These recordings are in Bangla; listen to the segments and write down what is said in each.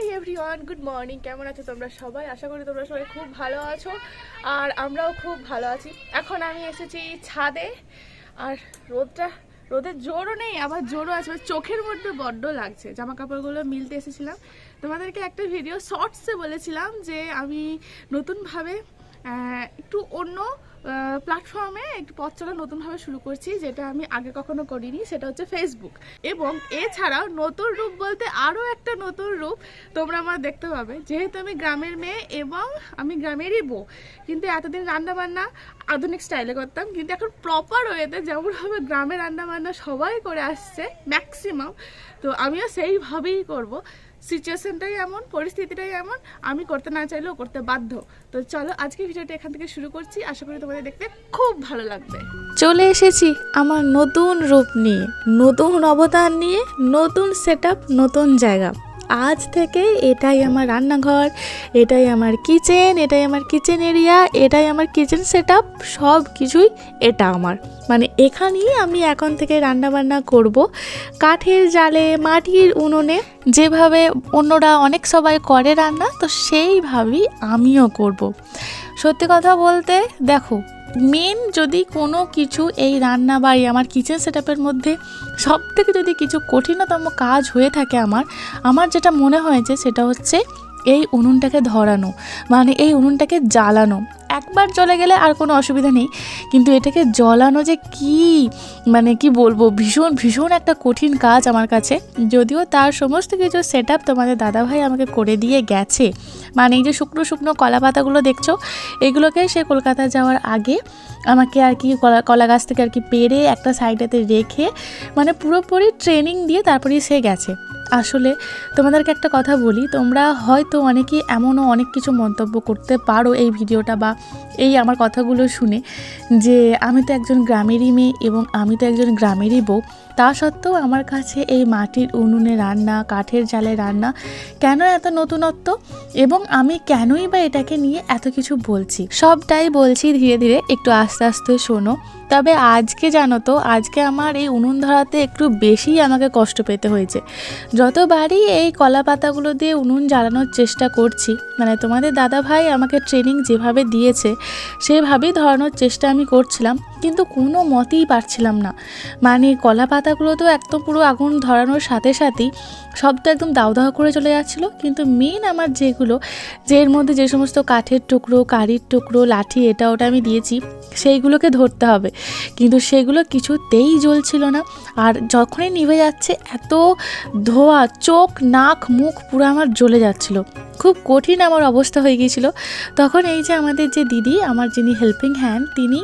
হাই এভরিওয়ান গুড মর্নিং কেমন আছো তোমরা সবাই? আশা করি তোমরা সবাই খুব ভালো আছো। আর আমরাও খুব ভালো আছি। এখন আমি এসেছি ছাদে। আর রোদটা, রোদের জোরও নেই, আবার জোরও আছে। মানে চোখের মধ্যে বড্ড লাগছে। জামা কাপড়গুলো মিলতে এসেছিলাম। তোমাদেরকে একটা ভিডিও শর্টসে বলেছিলাম যে, আমি নতুনভাবে একটু অন্য প্ল্যাটফর্মে একটু পথ চলা নতুনভাবে শুরু করছি, যেটা আমি আগে কখনো করিনি, সেটা হচ্ছে ফেসবুক এবং এছাড়াও নতুন রূপ বলতে আরও একটা নতুন রূপ তোমরা আমার দেখতে পাবে। যেহেতু আমি গ্রামের মেয়ে এবং আমি গ্রামেরই বউ, কিন্তু এতদিন রান্নাবান্না আধুনিক স্টাইলে করতাম, কিন্তু এখন প্রপার ওয়েতে যেমনভাবে গ্রামে রান্নাবান্না সবাই করে আসছে ম্যাক্সিমাম তো আমিও সেইভাবেই করব। সিচুয়েশনটাই এমন, পরিস্থিতিটাই এমন, আমি করতে না চাইলেও করতে বাধ্য। তো চলো, আজকে ভিডিওটা এখান থেকে শুরু করছি। আশা করি তোমাদের দেখতে খুব ভালো লাগবে। চলে এসেছি আমার নতুন রূপ নিয়ে, নতুন অবদান নিয়ে, নতুন সেট নতুন জায়গা। আজ থেকে এটাই আমার রান্নাঘর, এটাই আমার কিচেন, এটাই আমার কিচেন এরিয়া, এটাই আমার কিচেন সেট আপ সব কিছুই এটা আমার। মানে এখানেই আমি এখন থেকে রান্না বান্না করব। কাঠের জালে, মাটির উনুনে, যেভাবে অন্যরা অনেক সবাই করে রান্না, তো সেইভাবেই আমিও করব। সত্যি কথা বলতে, দেখো মেন যদি কোনো কিছু এই রান্না বা আমার কিচেন সেটআপের মধ্যে সব থেকে যদি কিছু কঠিনতম কাজ হয়ে থাকে আমার আমার যেটা মনে হয়েছে সেটা হচ্ছে এই উনুনটাকে ধরানো মানে এই উনুনটাকে জ্বালানো। একবার চলে গেলে আর কোনো অসুবিধা নেই, কিন্তু এটাকে জ্বলানো যে কি মানে কি বলব, ভীষণ ভীষণ একটা কঠিন কাজ আমার কাছে। যদিও তার সমস্ত কিছু সেট আপ তোমাদের দাদাভাই আমাকে করে দিয়ে গেছে। মানে এই যে শুকনো শুকনো কলা পাতাগুলো দেখছ, এগুলোকে সে কলকাতা যাওয়ার আগে আমাকে আর কি কলা কলা গাছ থেকে আর কি পেরে একটা সাইডেতে রেখে মানে পুরোপুরি ট্রেনিং দিয়ে তারপরেই সে গেছে। আসলে তোমাদেরকে একটা কথা বলি, তোমরা হয়তো অনেকেই এমনও অনেক কিছু মন্তব্য করতে পারো এই ভিডিওটা বা এই আমার কথাগুলো শুনে যে আমি তো একজন গ্রামেরই মেয়ে এবং আমি তো একজন গ্রামেরই বউ, তা সত্ত্বেও আমার কাছে এই মাটির উনুনে রান্না, কাঠের জালে রান্না কেন এত নতুনত্ব? এবং আমি কেনই বা এটাকে নিয়ে এত কিছু বলছি? সবটাই বলছি ধীরে ধীরে, একটু আস্তে আস্তে শোনো। তবে আজকে জানো তো, আজকে আমার এই উনুন ধরাতে একটু বেশি আমাকে কষ্ট পেতে হয়েছে। যতবারই এই কলা পাতাগুলো দিয়ে উনুন জ্বালানোর চেষ্টা করছি মানে তোমাদের দাদা ভাই আমাকে ট্রেনিং যেভাবে দিয়েছে সেভাবেই ধরানোর চেষ্টা আমি করছিলাম, কিন্তু কোনো মতেই পারছিলাম না। মানে কলা পাতাগুলো তো একদম পুরো আগুন ধরানোর সাথে সাথেই সব তো একদম দাও দাও করে চলে যাচ্ছিল, কিন্তু মেন আমার যেগুলো যে এর মধ্যে যে সমস্ত কাঠের টুকরো, কারির টুকরো, লাঠি, এটা ওটা আমি দিয়েছি, সেইগুলোকে ধরতে হবে। কিন্তু সেগুলো কিছুতেই জ্বলছিল না, আর যখনই নিভে যাচ্ছে এত ধোয়া, চোখ, নাক, মুখ পুরো আমার জ্বলে যাচ্ছিল। খুব কঠিন আমার অবস্থা হয়ে গিয়েছিল। তখন এই যে আমাদের যে দিদি আমার যিনি হেল্পিং হ্যান্ড তিনি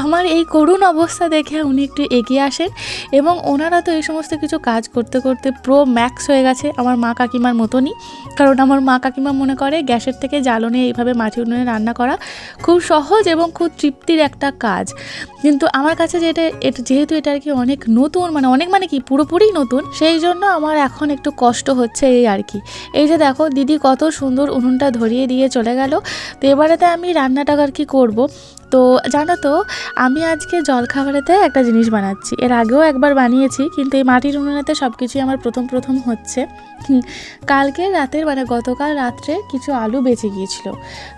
আমার এই করুণ অবস্থা দেখে উনি একটু এগিয়ে আসেন এবং ওনারা তো এই সমস্ত কিছু কাজ করতে করতে প্রো ম্যাক্স হয়ে গেছে আমার মা কাকিমার মতনই। কারণ আমার মা কাকিমা মনে করে গ্যাসের থেকে জ্বালনে এইভাবে মাটি উনুনে রান্না করা খুব সহজ এবং খুব তৃপ্তির একটা কাজ। কিন্তু আমার কাছে যেটা এটা যেহেতু এটা আর কি অনেক নতুন মানে অনেক মানে কি পুরোপুরি নতুন, সেই জন্য আমার এখন একটু কষ্ট হচ্ছে এই আর কি। এই যে দেখো, দিদি কত সুন্দর উনুনটা ধরিয়ে দিয়ে চলে গেল। তো এবারেতে আমি রান্নাটা আর কি করব। তো জানো তো, আমি আজকে জলখাবারেতে একটা জিনিস বানাচ্ছি। এর আগেও একবার বানিয়েছি, কিন্তু এই মাটির উনুনেতে সব কিছুই আমার প্রথম প্রথম হচ্ছে। কালকে রাতের মানে গতকাল রাত্রে কিছু আলু বেঁচে গিয়েছিল।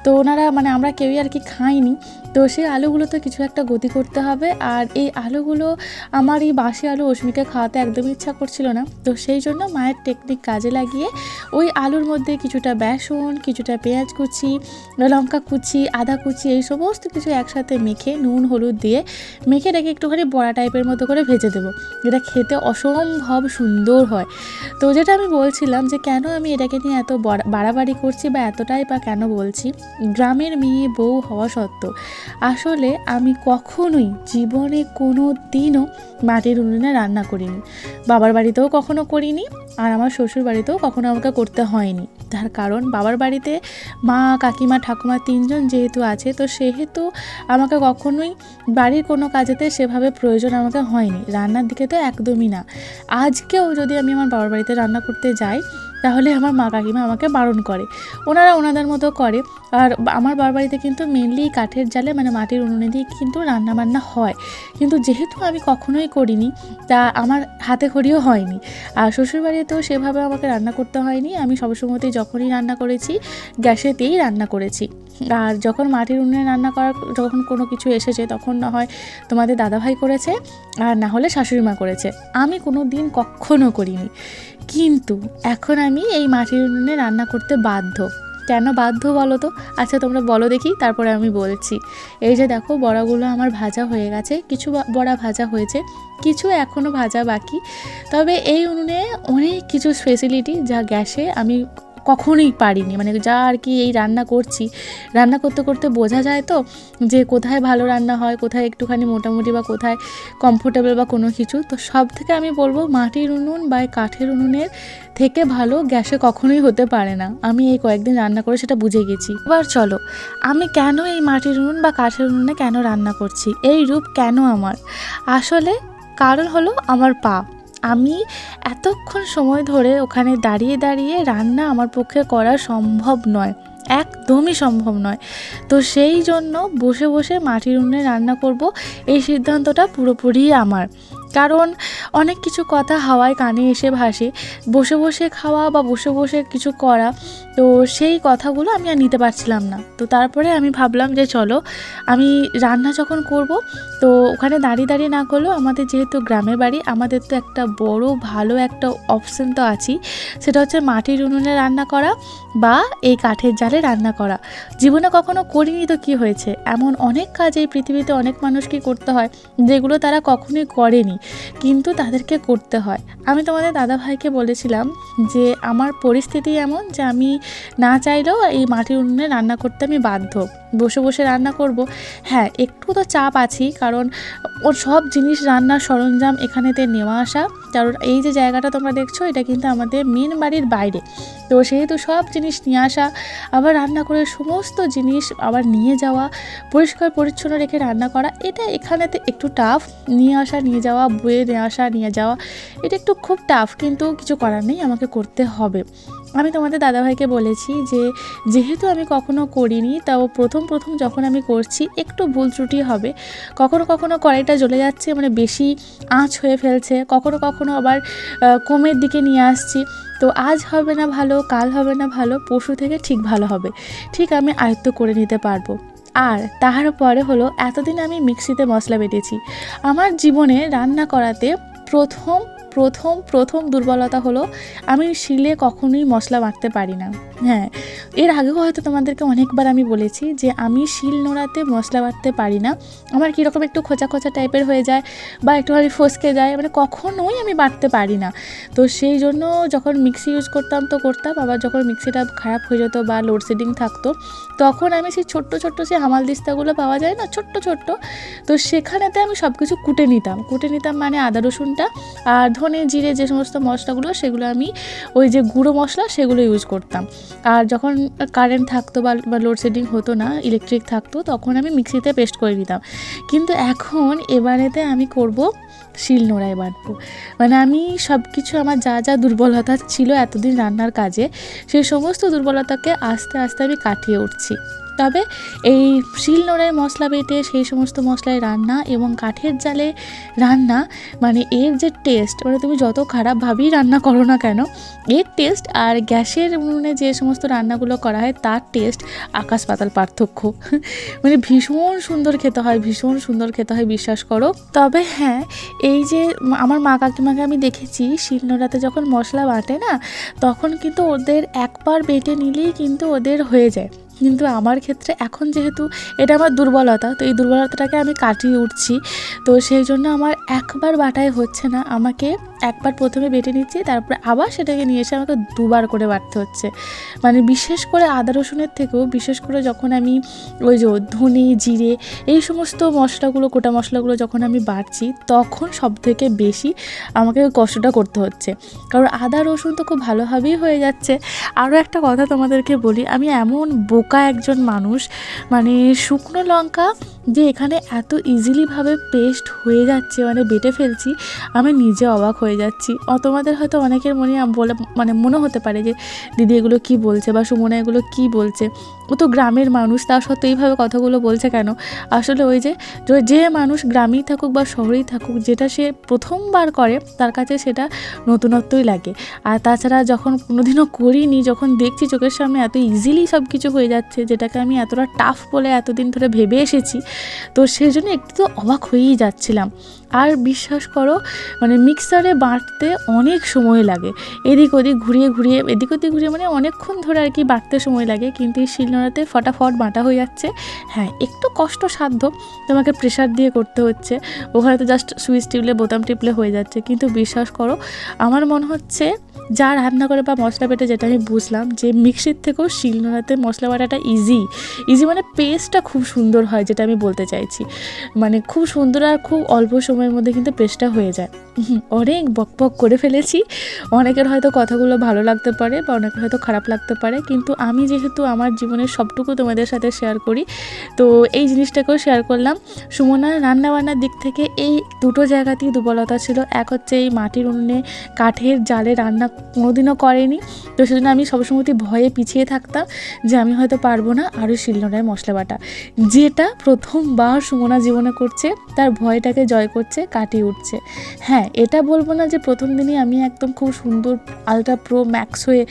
তো ওনারা মানে আমরা কেউই আর কি খাইনি। তো সেই আলুগুলো তো কিছু একটা গতি করতে হবে। আর এই আলুগুলো, আমার এই বাসি আলু অস্মিকে খাওয়াতে একদমই ইচ্ছা করছিল না। তো সেই জন্য মায়ের টেকনিক কাজে লাগিয়ে ওই আলুর মধ্যে কিছুটা বেসন, কিছুটা পেঁয়াজ কুচি, লঙ্কা কুচি, আদা কুচি, এই সমস্ত কিছু একসাথে মেখে নুন, হলুদ দিয়ে মেখে রেখে একটুখানি বড়া টাইপের মতো করে ভেজে দেবো। যেটা খেতে অসম্ভব সুন্দর হয়। তো যেটা আমি বলছিলাম যে কেন আমি এটাকে নিয়ে এত বড়া- বাড়াবাড়ি করছি বা এতটাই বা কেন বলছি, গ্রামের মেয়ে বউ হওয়া সত্ত্বেও আসলে আমি কখনোই জীবনে কোনো দিনও মাটির উনুনে রান্না করিনি। বাবার বাড়িতেও কখনো করিনি আর আমার শ্বশুর বাড়িতেও কখনো আমাকে করতে হয়নি। তার কারণ বাবার বাড়িতে মা, কাকিমা, ঠাকুমা তিনজন যেহেতু আছে, তো সেহেতু আমাকে কখনোই বাড়ির কোনো কাজেতে সেভাবে প্রয়োজন আমাকে হয়নি। রান্নার দিকে তো একদমই না। আজকেও যদি আমি আমার বাবার বাড়িতে রান্না করতে যাই তাহলে আমার মা কাকিমা আমাকে বারণ করে। ওনারা ওনাদের মতো করে। আর আমার বাবার বাড়িতে কিন্তু মেনলি কাঠের জালে মানে মাটির উনুনে দিয়ে কিন্তু রান্না বান্না হয়। কিন্তু যেহেতু আমি কখনোই করিনি, তা আমার হাতে খড়িও হয়নি। আর শ্বশুরবাড়িতেও সেভাবে আমাকে রান্না করতে হয়নি। আমি সবসময়তেই যখনই রান্না করেছি, গ্যাসেতেই রান্না করেছি। আর যখন মাটির উনুনে রান্না করার, যখন কোনো কিছু এসেছে, তখন না হয় তোমাদের দাদাভাই করেছে, আর না হলে শাশুড়ি মা করেছে। আমি কোনো দিন কখনো করিনি। কিন্তু এখন আমি এই মাটির উনুনে রান্না করতে বাধ্য। কেন বাধ্য বলো তো? আচ্ছা তোমরা বলো দেখি, তারপরে আমি বলছি। এই যে দেখো, বড়াগুলো আমার ভাজা হয়ে গেছে, কিছু বড়া ভাজা হয়েছে, কিছু এখনও ভাজা বাকি। তবে এই উনুনে অনেক কিছু ফেসিলিটি যা গ্যাসে আমি কখনোই পারিনি। মানে যা আর কি এই রান্না করছি, রান্না করতে করতে বোঝা যায় তো যে কোথায় ভালো রান্না হয়, কোথায় একটুখানি মোটামুটি বা কোথায় কমফোর্টেবল বা কোনো কিছু। তো সব থেকে আমি বলব মাটির উনুন বা কাঠের উনুনের থেকে ভালো গ্যাসে কখনোই হতে পারে না। আমি এই কয়েকদিন রান্না করে সেটা বুঝে গেছি। এবার চলো, আমি কেন এই মাটির উনুন বা কাঠের উনুনে কেন রান্না করছি? এই রূপ কেন আমার? আসলে কারণ হলো আমার পা। আমি এতক্ষণ সময় ধরে ওখানে দাঁড়িয়ে দাঁড়িয়ে রান্না আমার পক্ষে করা সম্ভব নয়, একদমই সম্ভব নয়। তো সেই জন্য বসে বসে মাটির উনে রান্না করব, এই সিদ্ধান্তটা পুরোপুরি আমার। কারণ অনেক কিছু কথা হাওয়ায় কানে এসে ভাসে। বসে বসে খাওয়া বা বসে বসে কিছু করা, তো সেই কথাগুলো আমি আর নিতে পারছিলাম না। তো তারপরে আমি ভাবলাম যে চলো, আমি রান্না যখন করব, তো ওখানে দাঁড়িয়ে দাঁড়িয়ে না করলেও আমাদের যেহেতু গ্রামের বাড়ি, আমাদের তো একটা বড় ভালো একটা অপশন তো আছেই। সেটা হচ্ছে মাটির উনুনে রান্না করা বা এই কাঠের জালে রান্না করা। জীবনে কখনো করিনি তো কি হয়েছে? এমন অনেক কাজ এই পৃথিবীতে অনেক মানুষকে করতে হয়, যেগুলো তারা কখনোই করেনি। কিন্তু তাদেরকে করতে হয়। আমি তোমাদের দাদা ভাইকে বলেছিলাম যে, আমার পরিস্থিতি এমন যে, আমি না চাইলেও এই মাটির উনুনে রান্না করতে আমি বাধ্য। বসে বসে রান্না করব। হ্যাঁ একটু তো চাপ আছেই, কারণ ওর সব জিনিস রান্নার সরঞ্জাম এখানেতে নেওয়া আসা। কারণ এই যে জায়গাটা তোমরা দেখছ, এটা কিন্তু আমাদের মেন বাড়ির বাইরে। তো সেহেতু সব জিনিস নিয়ে আসা, আবার রান্না করে সমস্ত জিনিস আবার নিয়ে যাওয়া, পরিষ্কার, পরিচ্ছন্ন রেখে রান্না করা, এটা এখানেতে একটু টাফ নিয়ে আসা, নিয়ে যাওয়া বয়ে নিয়ে আসা, নিয়ে যাওয়া, এটা একটু খুব টাফ কিন্তু কিছু করার নেই, আমাকে করতে হবে। আমি তোমাদের দাদাভাইকে বলেছি যে, যেহেতু আমি কখনো করিনি, তাও প্রথম প্রথম যখন আমি করছি, একটু ভুল ত্রুটি হবে। কখনো কখনো কড়াইটা জ্বলে যাচ্ছে মানে বেশি আঁচ হয়ে ফেলছে। কখনো কখনো আবার কমের দিকে নিয়ে আসছি। তো আজ হবে না ভালো, কাল হবে না ভালো, পরশু থেকে ঠিক ভালো হবে। ঠিক আমি আয়ত্ত করে নিতে পারব। আর তাহার পরে হলো এতদিন আমি মিক্সিতে মশলা বেটেছি। আমার জীবনে রান্না করাতে প্রথম প্রথম প্রথম দুর্বলতা হলো আমি শিলে কখনোই মশলা বাটতে পারি না। হ্যাঁ এর আগেও হয়তো তোমাদেরকে অনেকবার আমি বলেছি যে আমি শিল নোড়াতে মশলা বাটতে পারি না। আমার কীরকম একটু খোঁচা খোঁচা টাইপের হয়ে যায় বা একটুখানি ফসকে যায় মানে কখনোই আমি বাটতে পারি না। তো সেই জন্য যখন মিক্সি ইউজ করতাম তো করতাম, আবার যখন মিক্সিটা খারাপ হয়ে যেত বা লোডশেডিং থাকতো, তখন আমি সেই ছোট্ট ছোট্ট সেই হামাল দিস্তাগুলো পাওয়া যায় না, ছোট্ট ছোট্ট। তো সেখানেতে আমি সব কিছু কুটে নিতাম। কুটে নিতাম মানে আদা, রসুনটা আর ধনে, জিরে যে সমস্ত মশলাগুলো, সেগুলো আমি ওই যে গুঁড়ো মশলা সেগুলো ইউজ করতাম। আর যখন কারেন্ট থাকতো বা লোডশেডিং হতো না ইলেকট্রিক থাকতো, তখন আমি মিক্সিতে পেস্ট করে নিতাম। কিন্তু এখন এবারেতে আমি করব শিল নোড়ায় বাটবো মানে আমি সব কিছু আমার যা যা দুর্বলতা ছিল এতদিন রান্নার কাজে সেই সমস্ত দুর্বলতাকে আস্তে আস্তে আমি কাটিয়ে উঠছি। তবে এই শিল নোড়ায় মশলা বেটে সেই সমস্ত মশলায় রান্না এবং কাঠের জালে রান্না মানে এর যে টেস্ট মানে তুমি যত খারাপভাবেই রান্না করো না কেন, এর টেস্ট আর গ্যাসের উনুনে যে সমস্ত রান্নাগুলো করা হয় তার টেস্ট আকাশ পাতাল পার্থক্য। মানে ভীষণ সুন্দর খেতে হয়, ভীষণ সুন্দর খেতে হয়, বিশ্বাস করো। তবে হ্যাঁ এই যে আমার মা কাকিমাকে আমি দেখেছি, শিলনোড়াতে যখন মশলা বাটে না, তখন কিন্তু ওদের একবার বেটে নিলেই কিন্তু ওদের হয়ে যায়। কিন্তু আমার ক্ষেত্রে এখন যেহেতু এটা আমার দুর্বলতা, তো এই দুর্বলতাটাকে আমি কাটিয়ে উঠছি। তো সেই জন্য আমার একবার বাটাই হচ্ছে না। আমাকে একবার প্রথমে বেটে নিচ্ছি, তারপরে আবার সেটাকে নিয়ে এসে আমাকে দুবার করে বাটতে হচ্ছে। মানে বিশেষ করে আদা রসুনের থেকেও, বিশেষ করে যখন আমি ওই যে ধনে, জিরে এই সমস্ত মশলাগুলো, গোটা মশলাগুলো যখন আমি বাটছি, তখন সব থেকে বেশি আমাকে কষ্টটা করতে হচ্ছে। কারণ আদা রসুন তো খুব ভালোভাবেই হয়ে যাচ্ছে। আরও একটা কথা তোমাদেরকে বলি, আমি এমন বোকা একজন মানুষ মানে শুকনো লঙ্কা যে এখানে এত ইজিলিভাবে পেস্ট হয়ে যাচ্ছে মানে বেটে ফেলছি, আমি নিজে অবাক হয়ে যাচ্ছি। তোমাদের হয়তো অনেকের মনে বলে মানে মনে হতে পারে যে, দিদি, এগুলো কী বলছে? বা, সুমনা, এগুলো কী বলছে? ও তো গ্রামের মানুষ, তা সত্ত্বেও এইভাবে কথাগুলো বলছে কেন? আসলে ওই যে- যে মানুষ গ্রামেই থাকুক বা শহরেই থাকুক, যেটা সে প্রথমবার করে, তার কাছে সেটা নতুনত্বই লাগে। আর তাছাড়া যখন কোনোদিনও করিনি, যখন দেখছি চোখের সামনে এত ইজিলি সব কিছু হয়ে যাচ্ছে, যেটাকে আমি এতটা টাফ বলে এতদিন ধরে ভেবে এসেছি তো সেই জন্য একটু তো অবাক হয়েই যাচ্ছিলাম। আর বিশ্বাস করো মানে মিক্সারে বাটতে অনেক সময় লাগে। এদিক ওদিক ঘুরিয়ে ঘুরিয়ে, এদিক ওদিক ঘুরিয়ে মানে অনেকক্ষণ ধরে আর কি বাটতে সময় লাগে, কিন্তু এই শিলনোড়াতে ফটাফট বাটা হয়ে যাচ্ছে। হ্যাঁ একটু কষ্টসাধ্য তোমাকে প্রেশার দিয়ে করতে হচ্ছে। ওখানে তো জাস্ট সুইচ টিপলে বোতাম টিপলে হয়ে যাচ্ছে। কিন্তু বিশ্বাস করো, আমার মনে হচ্ছে যা রান্না করে বা মশলা বেটে যেটা আমি বুঝলাম যে মিক্সির থেকেও শিল শিলনোড়াতে মশলা বাটাটা ইজি ইজি মানে পেস্টটা খুব সুন্দর হয়, যেটা আমি বলতে চাইছি। মানে খুব সুন্দর আর খুব অল্প সময়ের মধ্যে কিন্তু পেস্টটা হয়ে যায়। অনেক বক বক করে ফেলেছি। অনেকের হয়তো কথাগুলো ভালো লাগতে পারে বা অনেকের হয়তো খারাপ লাগতে পারে, কিন্তু আমি যেহেতু আমার জীবনের সবটুকু তোমাদের সাথে শেয়ার করি, তো এই জিনিসটাকেও শেয়ার করলাম। সুমনার রান্নাবান্নার দিক থেকে এই দুটো জায়গাতেই দুর্বলতা ছিল। এক হচ্ছে এই মাটির উনুনে কাঠের জালে রান্না কোনোদিনও করেনি। তো সেজন্য আমি সবসময় ভয়ে পিছিয়ে থাকতাম যে আমি হয়তো পারব না আরও শিলনোড়ায় মশলা বাটা যেটা প্রথমবার সুমনা জীবনে করছে, তার ভয়টাকে জয় করছে, কাটিয়ে উঠছে। হ্যাঁ এটা বলব না যে প্রথম দিনই আমি একদম খুব সুন্দর আলট্রা প্রো ম্যাক্স হয়ে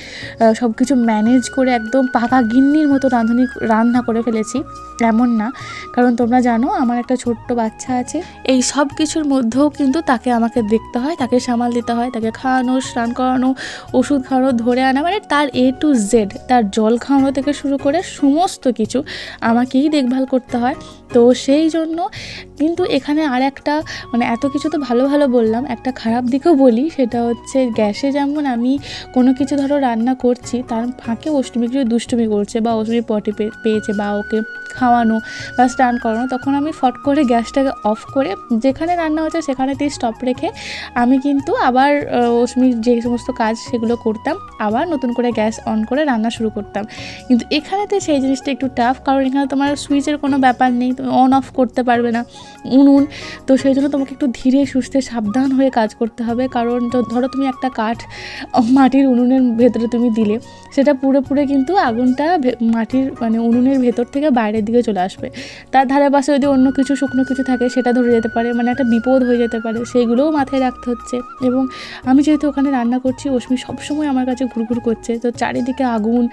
সব কিছু ম্যানেজ করে একদম পাকা গিন্নির মতো রাঁধুনি, রান্না করে ফেলেছি। এমন না। কারণ তোমরা জানো, আমার একটা ছোট্ট বাচ্চা আছে। এই সব কিছুর মধ্যেও কিন্তু তাকে আমাকে দেখতে হয়, তাকে সামাল দিতে হয়, তাকে খাওয়ানো, স্নান করানো ওষুধ খাওয়ানো, ধরে আনা মানে তার এ টু জেড তার জল খাওয়ানো থেকে শুরু করে সমস্ত কিছু আমাকেই দেখভাল করতে হয়। তো সেই জন্য কিন্তু এখানে আর একটা মানে এত কিছু তো ভালো ভালো বললাম, একটা খারাপ দিকও বলি, সেটা হচ্ছে গ্যাসে যেমন আমি কোনো কিছু ধরো রান্না করছি, তার ফাঁকে অষ্টমী কিছু দুষ্টুমি করছে বা অষ্টমী পটি পেয়েছে বা ওকে খাওয়ানো বা স্নান করানো, তখন আমি ফট করে গ্যাসটাকে অফ করে যেখানে রান্না হচ্ছে সেখানে সেখানেতেই স্টপ রেখে আমি কিন্তু আবার অষ্টমীর যে সমস্ত কাজ সেগুলো করতাম, আবার নতুন করে গ্যাস অন করে রান্না শুরু করতাম। কিন্তু এখানেতে সেই জিনিসটা একটু টাফ কারণ এখানে তোমার সুইচের কোনো ব্যাপার নেই তুমি অন অফ করতে পারবে না। উনুন তো সেই জন্য তোমাকে একটু ধীরে সুস্থে সাবধান হয়ে কাজ করতে হবে। কারণ ধরো তুমি একটা কাঠ মাটির উনুনের ভেতরে তুমি দিলে, সেটা পুরো কিন্তু আগুনটা মাটির মানে উনুনের ভেতর থেকে বাইরের দিকে চলে আসবে। তার ধারে পাশে যদি অন্য কিছু শুকনো কিছু থাকে, সেটা ধরে যেতে পারে মানে একটা বিপদ হয়ে যেতে পারে সেইগুলোও মাথায় রাখতে হচ্ছে। এবং আমি যেহেতু ওখানে রান্না করছি, অশ্মি সবসময় আমার কাছে ঘুরঘুর করছে। তো চারিদিকে আগুন,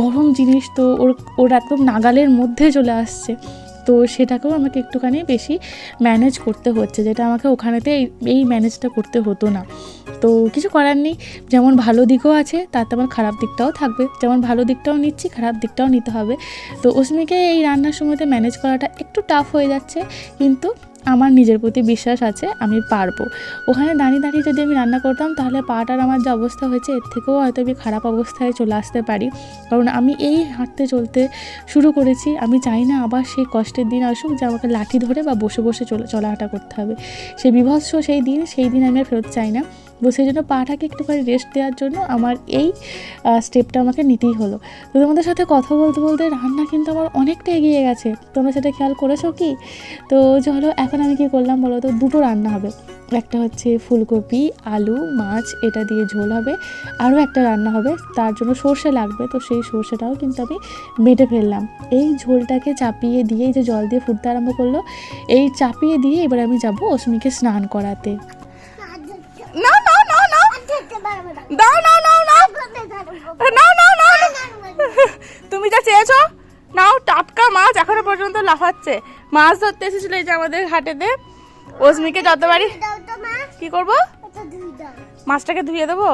গরম জিনিস তো ওর ওর একদম নাগালের মধ্যে চলে আসছে। তো সেটাকেও আমাকে একটুখানি বেশি ম্যানেজ করতে হচ্ছে, যেটা আমাকে ওখানেতে এই- ম্যানেজটা করতে হতো না। তো কিছু করার নেই, যেমন ভালো দিকও আছে, তার তেমন খারাপ দিকটাও থাকবে। যেমন ভালো দিকটাও নিচ্ছি, খারাপ দিকটাও নিতে হবে। তো ওসমিকে এই রান্নার সময়তে ম্যানেজ করাটা একটু টাফ হয়ে যাচ্ছে, কিন্তু আমার নিজের প্রতি বিশ্বাস আছে, আমি পারব। ওখানে দাঁড়িয়ে দাঁড়িয়ে যদি আমি রান্না করতাম, তাহলে পাটার আমার যে অবস্থা হয়েছে, এর থেকেও হয়তো আমি খারাপ অবস্থায় চলে আসতে পারি। কারণ আমি এই হাঁটতে চলতে শুরু করেছি, আমি চাই না আবার সেই কষ্টের দিন আসুক যে আমাকে লাঠি ধরে বা বসে বসে চলে চলাহাঁটা করতে হবে। সেই বিভৎস সেই দিন সেই দিন আমি আর ফেরত চাই না। তো সেই জন্য পাটাকে একটুখানি রেস্ট দেওয়ার জন্য আমার এই স্টেপটা আমাকে নিতেই হলো। তো তোমাদের সাথে কথা বলতে বলতে রান্না কিন্তু আমার অনেকটা এগিয়ে গেছে। তোমরা সেটা খেয়াল করেছ কি? তো চলো এখন আমি কি করলাম বলো তো, দুটো রান্না হবে। একটা হচ্ছে ফুলকপি, আলু, মাছ, এটা দিয়ে ঝোল হবে। আরও একটা রান্না হবে, তার জন্য সর্ষে লাগবে। তো সেই সর্ষেটাও কিন্তু আমি বেটে ফেললাম। এই ঝোলটাকে চাপিয়ে দিয়ে যে জল দিয়ে ফুটতে আরম্ভ করল, এই চাপিয়ে দিয়ে এবার আমি যাব অশ্মিকে স্নান করাতে। না না না না। দাও, নাও নাও নাও। নাও নাও নাও তুমি যা চেয়েছো, নাও, টাটকা মাছ এখনও পর্যন্ত লাফাচ্ছে। মাছ ধরতে এসেছিল এই যে আমাদের ঘাটেতে অস্মিকে যতবারই কি করব? মাছটাকে ধুয়ে দেবো?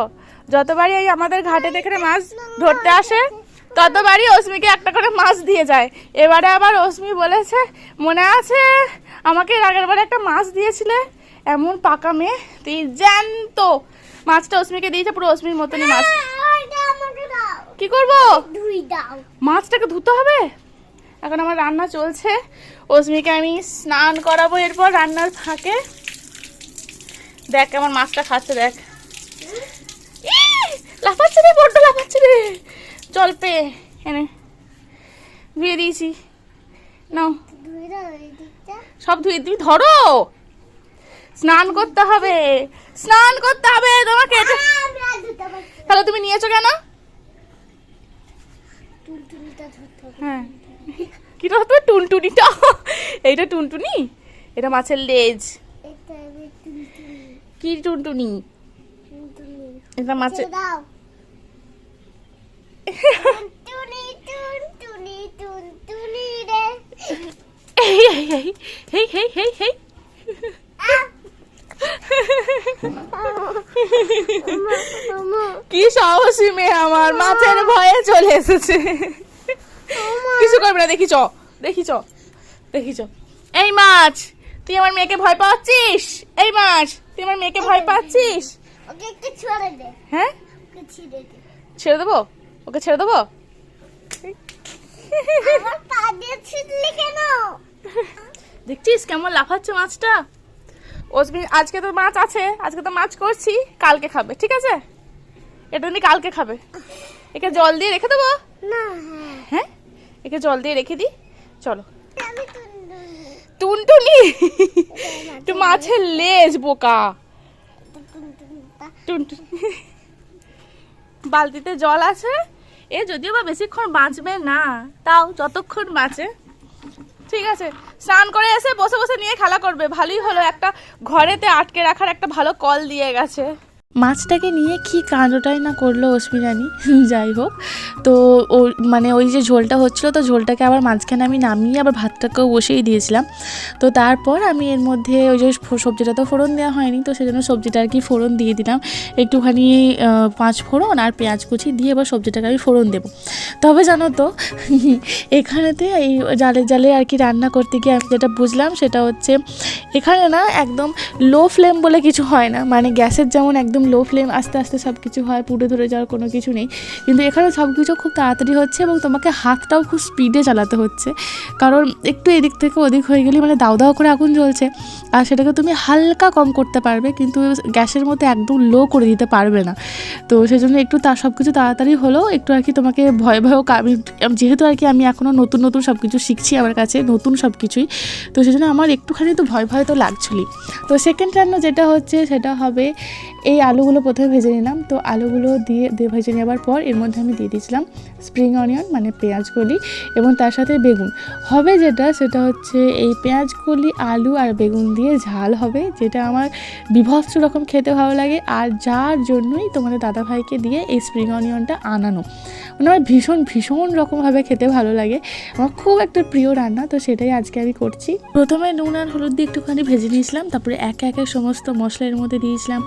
যতবারই এই আমাদের ঘাটে দেখে মাছ ধরতে আসে ততবারই অস্মিকে একটা করে মাছ দিয়ে যায়। এবারে আবার অস্মি বলেছে, মনে আছে? আমাকে আগের একটা মাছ দিয়েছিলে? এমন পাকা মেয়ে তুই জ্যান্ত। মাছটা অস্মিকে দিয়েছে পুরো অস্মির মতনই মাছ। কি করব? মাছটাকে ধুতে হবে? এখন আমার রান্না চলছে। অস্মিকে আমি স্নান করাবো এরপর রান্নার ফাঁকে। দেখ কেমন মাছটা খাচ্ছে দেখ। লাফাচ্ছে রে বড্ড লাফাচ্ছে রে। জল পেয়ে এনে। ধুয়ে দিয়েছি। নাও। সব ধুয়ে তুমি ধরো। স্নান করতে হবে। স্নান করতে হবে তোমাকে। তাহলে তুমি নিয়েছো কেন? হ্যাঁ। কি ধরতে টুনটুনিটা। এইটা টুনটুনি? এটা মাছের লেজ। টুনটুনি। কি টুনটুনি? টুনটুনি। এটা মাছের এই এই হেই হেই হেই হেই আহ! আমা, কি সাহসী মেয়ে আমার মাছের ভয়ে চলে এসেছে। কিছু করবে না দেখি চ দেখি ছ দেখি ছ এই মাছ তুই আমার মেয়েকে ভয় পাচ্ছিস? এই মাছ তুই আমার মেয়েকে ভয় পাচ্ছিস? ওকে একটু ছেড়ে দে। হ্যাঁ? ছেড়ে দেবো? ওকে ছেড়ে দেবো? আমার পা দিয়ে ছিটলি কেন? দেখছিস কেমন লাফাচ্ছে মাছটা? ওসমি আজকে তো মাছ আছে আজকে তো মাছ করছি কালকে খাবে ঠিক আছে? এটা তুমি কালকে খাবে। একে জল দিয়ে রেখে দেবো? না। হ্যাঁ? একে জল দিয়ে রেখে দিই? চলো। টুনটুনি। একটু মাছের লেজ বোকা। টুনটুনি। বালতিতে জল আছে। এ যদিও বা বেশিক্ষণ বাঁচবে না তাও যতক্ষণ বাঁচে ঠিক আছে। স্নান করে এসে বসে বসে নিয়ে খেলা করবে। ভালোই হলো একটা ঘরেতে আটকে রাখার একটা ভালো কল দিয়ে গেছে। মাছটাকে নিয়ে কি কাণ্ডটাই না করল অশ্মিরানি যাই হোক। তো ও মানে ওই যে ঝোলটা হচ্ছিল, তো ঝোলটাকে আবার মাঝখানে আমি নামিয়ে আবার ভাতটাকেও বসিয়ে দিয়েছিলাম। তো তারপর আমি এর মধ্যে ওই যে সবজিটা তো ফোড়ন দেওয়া হয়নি, তো সেজন্য সবজিটা আর কি ফোড়ন দিয়ে দিলাম। একটুখানি পাঁচ ফোড়ন আর পেঁয়াজ কুচি দিয়ে এবার সবজিটাকে আমি ফোড়ন দেবো। তবে জানো তো, এখানেতে এই জালে জালে আর কি রান্না করতে গিয়ে আমি যেটা বুঝলাম সেটা হচ্ছে, এখানে না একদম লো ফ্লেম বলে কিছু হয় না। মানে গ্যাসের যেমন একদম লো ফ্লেম আস্তে আস্তে সব কিছু হয়, পুড়ে ধরে যাওয়ার কোনো কিছু নেই। কিন্তু এখানে সব কিছু খুব তাড়াতাড়ি হচ্ছে এবং তোমাকে হাতটাও খুব স্পিডে চালাতে হচ্ছে। কারণ একটু এদিক থেকে ওদিক হয়ে গেলে মানে দাও করে আগুন জ্বলছে। আর সেটাকে তুমি হালকা কম করতে পারবে, কিন্তু গ্যাসের মধ্যে একদম লো করে দিতে পারবে না। তো সেই জন্য একটু তা সব কিছু তাড়াতাড়ি হলেও একটু আর কি তোমাকে ভয় ভয়ও কা- আমি যেহেতু আর কি আমি এখনও নতুন নতুন সব কিছু শিখছি আমার কাছে, নতুন সব কিছুই তো সেই জন্য আমার একটুখানি তো ভয় ভয় তো লাগছিলই তো সেকেন্ড রান্না যেটা হচ্ছে, সেটা হবে এই আলুগুলো প্রথমে ভেজে নিলাম। তো আলুগুলো দিয়ে দিয়ে ভেজে নেওয়ার পর এর মধ্যে আমি দিয়ে দিয়েছিলাম স্প্রিং অনিয়ন মানে পেঁয়াজকলি এবং তার সাথে বেগুন। হবে যেটা, সেটা হচ্ছে এই পেঁয়াজকলি আলু আর বেগুন দিয়ে ঝাল হবে, যেটা আমার বিভৎস রকম খেতে ভালো লাগে। আর যার জন্যই তোমাদের দাদাভাইকে দিয়ে এই স্প্রিং অনিয়নটা আনানো। মানে আমার ভীষণ ভীষণ রকমভাবে খেতে ভালো লাগে। আমার খুব একটা প্রিয় রান্না, তো সেটাই আজকে আমি করছি। প্রথমে নুন আর হলুদ দিয়ে একটুখানি ভেজে নিয়েছিলাম, তারপরে একে একে সমস্ত মশলা এর মধ্যে দিয়েছিলাম।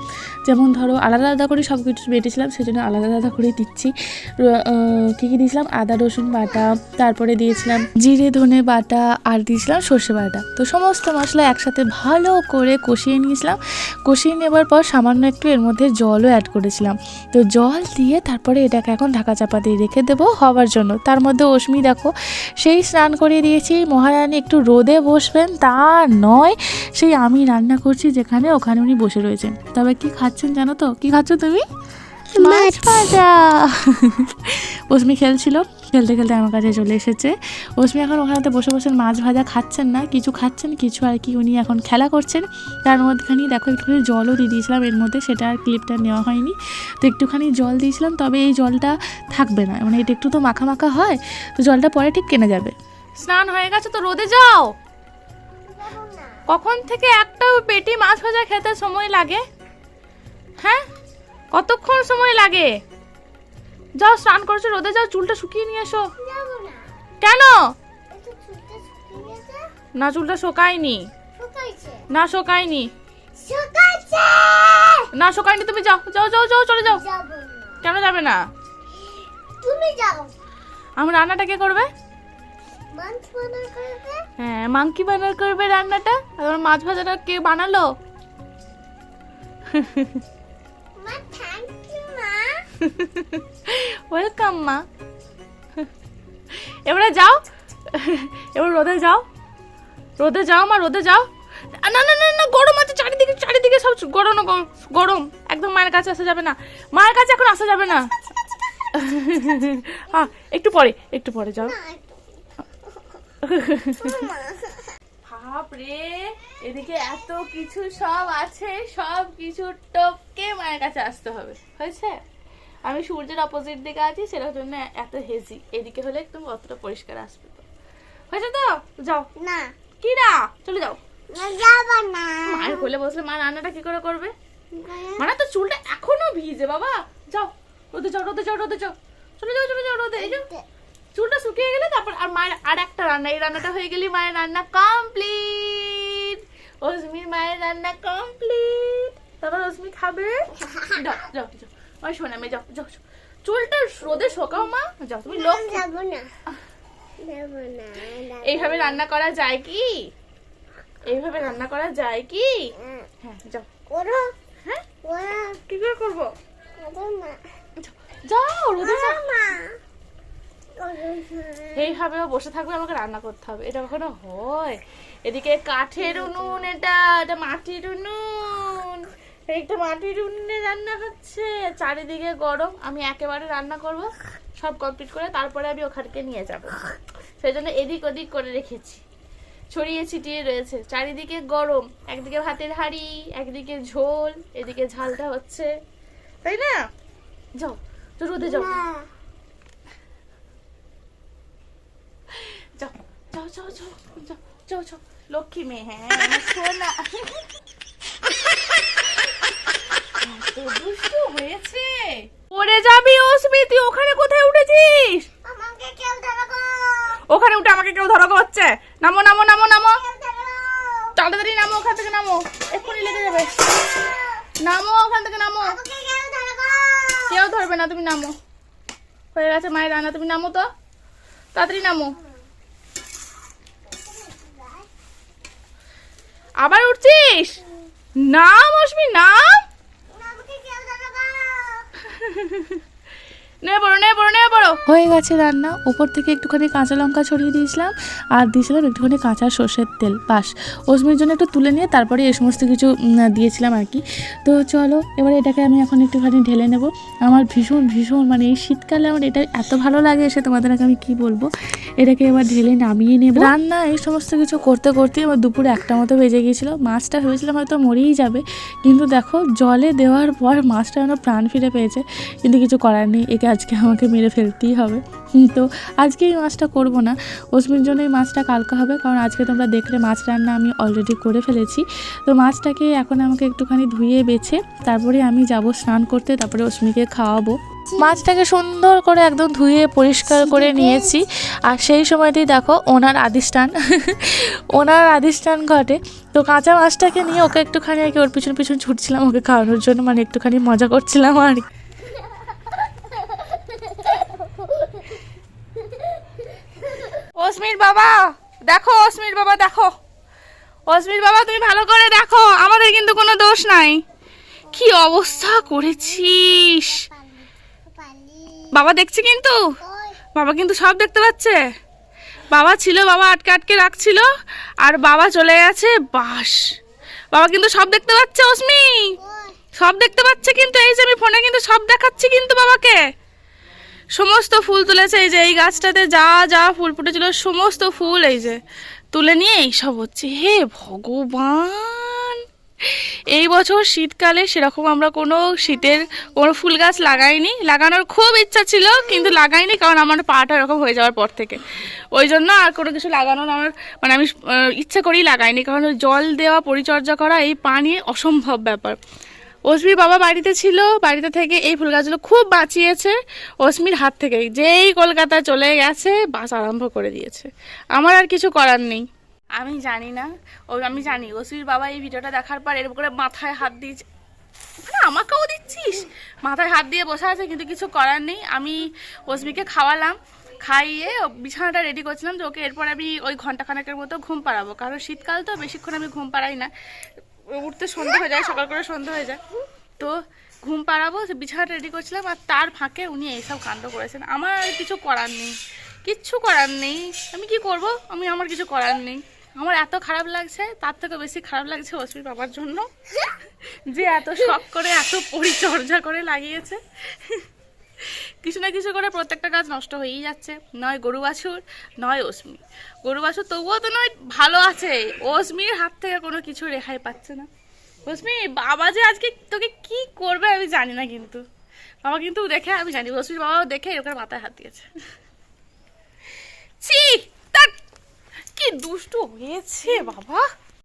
যেমন ধরো, আলাদা আলাদা করে সব কিছু বেটেছিলাম, সেজন্য আলাদা আলাদা করে দিচ্ছি। কী দিয়েছিলাম আদা, রসুন বাটা, তারপরে দিয়েছিলাম জিরে, ধনে বাটা, আর দিয়েছিলাম সর্ষে বাটা। তো সমস্ত মশলা একসাথে ভালো করে কষিয়ে নিয়েছিলাম। কষিয়ে নেবার পর সামান্য একটু এর মধ্যে জলও অ্যাড করেছিলাম। তো জল দিয়ে তারপরে এটাকে এখন ঢাকা চাপা দিয়ে রেখে দেবো হওয়ার জন্য। তার মধ্যে অশ্মি দেখো, সেই স্নান করিয়ে দিয়েছি। মহারানী একটু রোদে বসবেন, তা নয়, সেই আমি রান্না করছি যেখানে ওখানে উনি বসে রয়েছেন। তবে কি খাচ্ছেন জানো তো? কি খাচ্ছ তুমি? মাছ ভাজা অশ্মি খেলছিল খেলতে খেলতে আমার কাছে চলে এসেছে। অশ্মি এখন ওখানেতে বসে বসে মাছ ভাজা খাচ্ছেন না কিছু খাচ্ছেন কিছু আর কি উনি এখন খেলা করছেন। তার মধ্যেখানি দেখো একটুখানি জলও দিয়ে দিয়েছিলাম এর মধ্যে সেটা আর ক্লিপটা নেওয়া হয়নি। তো একটুখানি জল দিয়েছিলাম তবে এই জলটা থাকবে না মানে এটা একটু তো মাখা মাখা হয় তো জলটা পরে ঠিক কেনে যাবে। স্নান হয়ে গেছে তো রোদে যাও। কখন থেকে একটা পেটি মাছ ভাজা খেতে সময় লাগে? হ্যাঁ? কতক্ষণ সময় লাগে? যাও, স্নান করছ, রোদে যাও, চুলটা শুকিয়ে নিয়ে এসো। কেন? না, চুলটা শোকায়নি। না শোকায়নি। না, শোকায়নি, তুমি যাও যাও যাও যাও, চলে যাও। কেন যাবে না? তুমি যাও আমার রান্নাটা কে করবে? হ্যাঁ মাংকি বানার করবে রান্নাটা। আর মাছ ভাজাটা কে বানালো? মা থ্যাংক ইউ মা ওয়েলকাম মা এবারে যাও। এবার রোদে যাও। রোদে যাও মা রোদে যাও। না না না না গরম আছে চারিদিকে চারিদিকে সব গরম গরম- একদম মায়ের কাছে আসা যাবে না। মায়ের কাছে এখন আসা যাবে না। হ্যাঁ একটু পরে একটু পরে যাও। বাপ রে এদিকে এত কিছু সব আছে সব কিছু টপকে মায়ের কাছে আসতে হবে হয়েছে? আমি সূর্যের অপোজিট দিকে আছি সেটার জন্য এত হেজি এদিকে হলে একদম অতটা পরিষ্কার আসবে তো। হয়েছে তো? যাও। না। কি না চলে যাও মায়ের কোলে বসলে মা রান্নাটা কি করে করবে? মানে তো চুলটা এখনও ভিজে বাবা। যাও রোদে যাও রোদে যাও রোদে যাও। চলে যাও চলে যাও রোদে। এই যে চুলটা শুকিয়ে গেলে তারপর আর মায়ের আর একটা রান্না এই রান্নাটা হয়ে গেলে মায়ের রান্না কমপ্লিট অজমির মায়ের রান্না কমপ্লিট তারপর অজমি খাবে। যাও যাও যাও। ওই শোনা মেয়ে যাও যাও। চুলটা রোদে শোকাও মা। যাও তুমি লোক যাব না। এইভাবে রান্না করা যায় কি? এইভাবে রান্না করা যায় কি? হ্যাঁ। যাও। করো। হ্যাঁ? কি করে করব? যাও রোদে যাও। করো না এইভাবে ও বসে থাকবে, আমাকে রান্না করতে হবে। এটা কখনো হয়? এদিকে কাঠের উনুন, এটা এটা মাটির উনুন। একটা মাটির উনুনে রান্না হচ্ছে। চারিদিকে গরম, আমি একেবারে রান্না করব, সব কমপ্লিট করে তারপরে আমি ওখানকে নিয়ে যাব। সেই জন্য এদিক ওদিক করে রেখেছি। ছড়িয়ে ছিটিয়ে রয়েছে। চারিদিকে গরম, একদিকে ভাতের হাড়ি, একদিকে ঝোল, এদিকে ঝালটা হচ্ছে। তাই না? যাও রোদে যাও। যাও যাও যাও যাও লক্ষ্মী মেয়ে হ্যাঁ সোনা। এত দুষ্টু হয়েছে। পড়ে যাবি ওখানে কোথায় উঠেছিস? আমাকে কেউ ধরো ওখানে উঠে আমাকে কেউ ধরো হচ্ছে। নামো নামো নামো নামো। তাড়াতাড়ি নামো ওখান থেকে নামো। এক্ষুনি লেগে যাবে। নামো ওখান থেকে নামো। কেউ কেউ ধরবে না তুমি নামো। হয়ে গেছে মায়ের রান্না তুমি নামো তো। তাড়াতাড়ি নামো। আবার উঠছিস? নাম অশ্মি নাম? নে বড় নে বড় নে হয়ে গেছে রান্না। উপর থেকে একটুখানি কাঁচা লঙ্কা ছড়িয়ে দিয়েছিলাম আর দিয়েছিলাম একটুখানি কাঁচা সর্ষের তেল। বাস অজমির জন্য একটু তুলে নিয়ে তারপরে এই সমস্ত কিছু দিয়েছিলাম আর কি। তো চলো, এবার এটাকে আমি এখন একটুখানি ঢেলে নেব। আমার ভীষণ ভীষণ মানে এই শীতকালে আমার এটা এত ভালো লাগে এসে তোমাদের আগে আমি কি বলব? এটাকে এবার ঢেলে নামিয়ে নেব। রান্না এই সমস্ত কিছু করতে করতে আমার দুপুরে একটা মতো বেজে গিয়েছিল। মাছটা ভেবেছিলাম হয়তো মরেই যাবে। কিন্তু দেখো, জলে দেওয়ার পর মাছটা যেন প্রাণ ফিরে পেয়েছে। কিন্তু কিছু করার নেই, একে আজকে আমাকে মেরে ফেলতেই হবে। তো আজকে এই মাছটা করব না। অস্মির জন্য এই মাছটা কালকে হবে, কারণ আজকে তোমরা দেখলে মাছ রান্না আমি অলরেডি করে ফেলেছি। তো মাছটাকে এখন আমাকে একটুখানি ধুয়ে বেছে, তারপরে আমি যাব স্নান করতে, তারপরে অস্মিকে খাওয়াবো। মাছটাকে সুন্দর করে একদম ধুয়ে পরিষ্কার করে নিয়েছি। আর সেই সময়তেই দেখো ওনার আদিষ্ঠান। ওনার আদিষ্ঠান ঘটে। তো কাঁচা মাছটাকে নিয়ে ওকে একটুখানি আর কি ওর পিছন পিছন ছুটছিলাম, ওকে খাওয়ানোর জন্য মানে একটুখানি মজা করছিলাম আর অস্মির বাবা, দেখো অস্মির বাবা, দেখো। অস্মির বাবা, তুমি ভালো করে দেখো, আমাদের কিন্তু কোনো দোষ নাই। কি অবস্থা করেছিস? বাবা দেখছে কিন্তু? বাবা কিন্তু সব দেখতে পাচ্ছে। বাবা ছিল, বাবা আটকে আটকে রাখছিল, আর বাবা চলে গেছে বাস। বাবা কিন্তু সব দেখতে পাচ্ছে, অস্মি। সব দেখতে পাচ্ছে কিন্তু, এই যে আমি ফোনে কিন্তু সব দেখাচ্ছি কিন্তু বাবাকে। সমস্ত ফুল তুলেছে, এই যে এই গাছটাতে যা যা ফুল ফুটেছিল, সমস্ত ফুল এই যে তুলে নিয়ে এইসব হচ্ছে। হে ভগবান! এই বছর শীতকালে সেরকম আমরা কোনো শীতের কোনো ফুল গাছ লাগাইনি। লাগানোর খুব ইচ্ছা ছিল, কিন্তু লাগাইনি, কারণ আমার পাটা এরকম হয়ে যাওয়ার পর থেকে। ওই জন্য আর কোনো কিছু লাগানোর আমার মানে আমি ইচ্ছা করেই লাগাইনি, কারণ জল দেওয়া, পরিচর্যা করা, এই পানি অসম্ভব ব্যাপার। অস্মির বাবা বাড়িতে ছিল, বাড়িতে থেকে এই ফুল গাছগুলো খুব বাঁচিয়েছে। অস্মির হাত থেকে যেই কলকাতা চলে গেছে, বাস আরম্ভ করে দিয়েছে। আমার আর কিছু করার নেই। আমি জানি না। ও, আমি জানি। অস্মির বাবা এই ভিডিওটা দেখার পর এরকম করে মাথায় হাত দিয়েছে। আমাকেও দিচ্ছিস? মাথায় হাত দিয়ে বসে আছে, কিন্তু কিছু করার নেই। আমি অস্মিকে খাওয়ালাম, খাইয়ে বিছানাটা রেডি করছিলাম যে ওকে এরপর আমি ওই ঘন্টাখানেকের মতো ঘুম পাড়াবো। কারণ শীতকাল তো, বেশিক্ষণ আমি ঘুম পাড়াই না। উঠতে সন্ধ্যা হয়ে যায়, সকাল করে সন্ধ্যা হয়ে যায়। তো ঘুম পাড়াবো, সে বিছানাটা রেডি করছিলাম, আর তার ফাঁকে উনি এইসব কাণ্ড করেছেন। আমার কিছু করার নেই, কিচ্ছু করার নেই। আমি কি করব? আমি, আমার কিছু করার নেই। আমার এত খারাপ লাগছে, তার থেকে বেশি খারাপ লাগছে অশ্বির বাবার জন্য। যে এত শখ করে, এত পরিচর্যা করে লাগিয়েছে। কিছু না কিছু করে প্রত্যেকটা গাছ নষ্ট হয়েই যাচ্ছে। নয় গরু বাছুর, নয় অসমি গরু বাছুর তবুও তো নয়, ভালো আছে। অসমির হাত থেকে কোনো কিছু রেহাই পাচ্ছে না। অসমি বাবা যে আজকে তোকে কি করবে আমি জানি না কিন্তু। বাবা কিন্তু দেখে, আমি জানি অসমির বাবা দেখে এরকম মাথায় হাত দিয়েছে। ছি তার কি দুষ্টু হয়েছে বাবা?